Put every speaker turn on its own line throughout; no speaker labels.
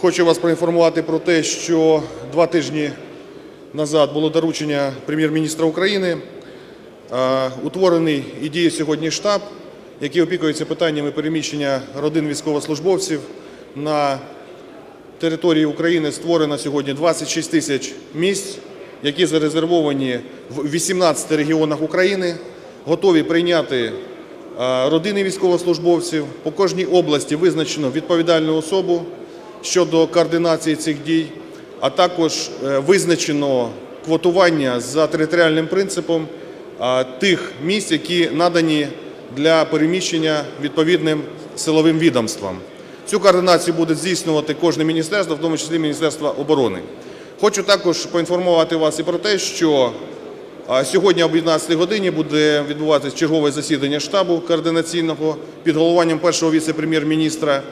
Хочу вас проінформувати про те, що два тижні назад було доручення Прем'єр-міністра України. Утворений і діє сьогодні штаб, який опікується питаннями переміщення родин військовослужбовців. На території України створено сьогодні 26 тисяч місць, які зарезервовані в 18 регіонах України, готові прийняти родини військовослужбовців. По кожній області визначено відповідальну особу щодо координації цих дій, а також е, визначено квотування за територіальним принципом тих місць, які надані для переміщення відповідним силовим відомствам. Цю координацію буде здійснювати кожне міністерство, в тому числі Міністерство оборони. Хочу також поінформувати вас і про те, що сьогодні об 11 годині буде відбуватися чергове засідання штабу координаційного під головуванням першого віце-прем'єр-міністра,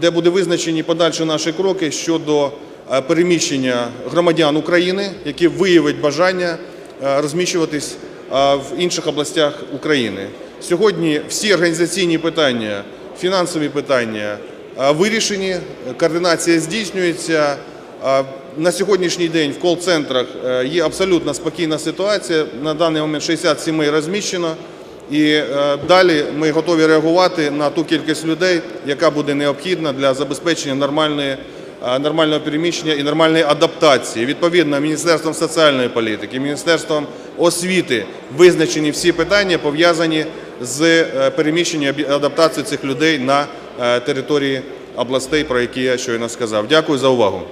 де буде визначені подальші наші кроки щодо е, переміщення громадян України, які виявять бажання е, розміщуватись е, в інших областях України. Сьогодні всі організаційні питання, фінансові питання вирішені, координація здійснюється. На сьогоднішній день в кол-центрах є абсолютно спокійна ситуація. На даний момент 60 сімей розміщено. І е, далі ми готові реагувати на ту кількість людей, яка буде необхідна для забезпечення нормальної, е, нормального переміщення і нормальної адаптації. Відповідно, Міністерством соціальної політики, Міністерством освіти визначені всі питання, пов'язані з е, переміщенням адаптацією цих людей на території областей, про які я щойно сказав. Дякую за увагу.